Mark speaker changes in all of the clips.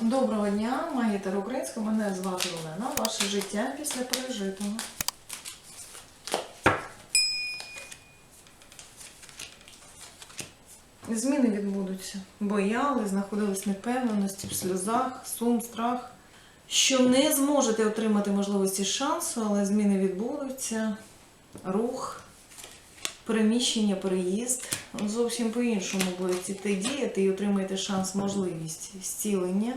Speaker 1: Доброго дня, магітер українська. Мене звати Олена. Ваше життя після пережитого. Зміни відбудуться. Бояли, знаходились непевненості, в сльозах, сум, страх. Що не зможете отримати можливості шансу, але зміни відбудуться. Рух, переміщення, переїзд. Зовсім по-іншому будете діяти і отримаєте шанс, можливість зцілення,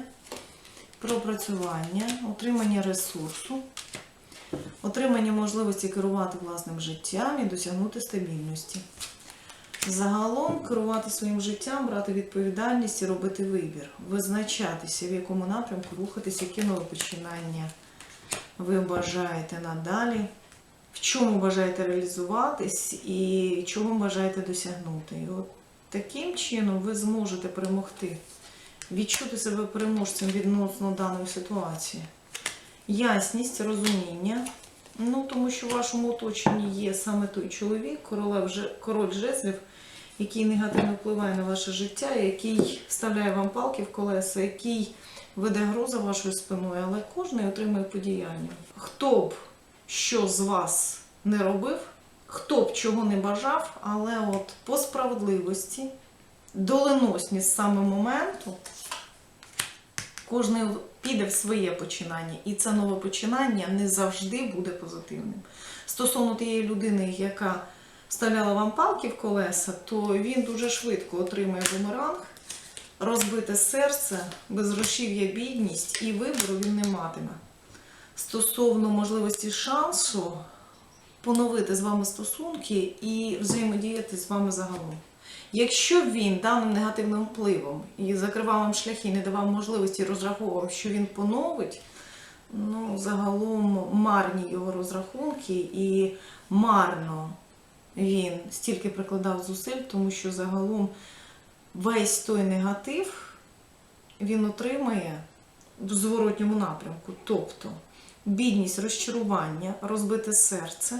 Speaker 1: пропрацювання, отримання ресурсу, отримання можливості керувати власним життям і досягнути стабільності. Загалом керувати своїм життям, брати відповідальність і робити вибір, визначатися, в якому напрямку рухатися, які нові починання ви бажаєте надалі, в чому бажаєте реалізуватись і чого бажаєте досягнути. І от таким чином ви зможете перемогти, відчути себе переможцем відносно даної ситуації. Ясність, розуміння. Ну, тому що в вашому оточенні є саме той чоловік, король жезлів, який негативно впливає на ваше життя, який вставляє вам палки в колеса, який веде гру за вашою спиною, але кожен отримує по діянню. Хто б що з вас не робив, хто б чого не бажав, але от по справедливості, доленосність саме моменту, кожен піде в своє починання, і це нове починання не завжди буде позитивним. Стосовно тієї людини, яка вставляла вам палки в колеса, то він дуже швидко отримає бумеранг, розбите серце, безгрошів'я бідність, і вибору він не матиме. Стосовно можливості шансу поновити з вами стосунки і взаємодіяти з вами загалом. Якщо він даним негативним впливом і закривав вам шляхи, не давав можливості розраховував, що він поновить, ну, загалом марні його розрахунки і марно він стільки прикладав зусиль, тому що загалом весь той негатив він отримає в зворотньому напрямку. Тобто бідність, розчарування, розбите серце,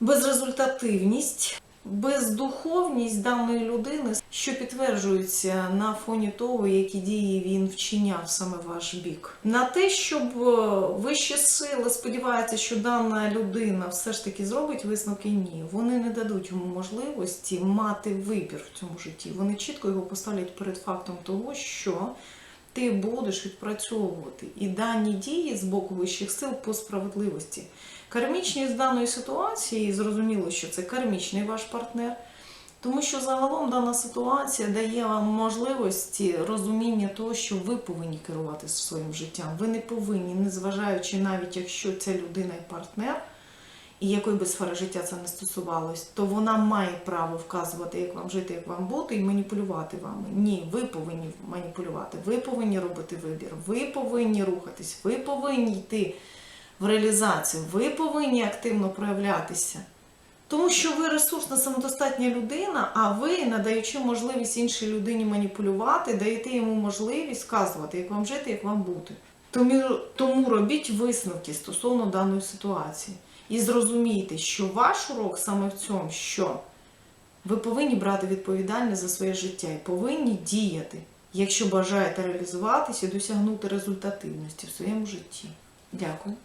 Speaker 1: безрезультативність, бездуховність даної людини, що підтверджується на фоні того, які дії він вчиняв саме ваш бік. На те, щоб е, вищі сили сподіваються, що дана людина все ж таки зробить висновки, ні. Вони не дадуть йому можливості мати вибір в цьому житті. Вони чітко його поставлять перед фактом того, що ти будеш відпрацьовувати і дані дії з боку вищих сил по справедливості. Кармічність даної ситуації, зрозуміло, що це кармічний ваш партнер, тому що загалом дана ситуація дає вам можливості розуміння того, що ви повинні керувати своїм життям. Ви не повинні, незважаючи навіть якщо ця людина і партнер, і якої би сфери життя це не стосувалось, то вона має право вказувати, як вам жити, як вам бути, і маніпулювати вами. Ні, ви повинні маніпулювати, ви повинні робити вибір, ви повинні рухатись, ви повинні йти в реалізацію, ви повинні активно проявлятися. Тому що ви ресурсна самодостатня людина, а ви, надаючи можливість іншій людині маніпулювати, даєте йому можливість вказувати, як вам жити, як вам бути. Тому, тому робіть висновки стосовно даної ситуації. І зрозумійте, що ваш урок саме в цьому, що ви повинні брати відповідальність за своє життя і повинні діяти, якщо бажаєте реалізуватися і досягнути результативності в своєму житті. Дякую.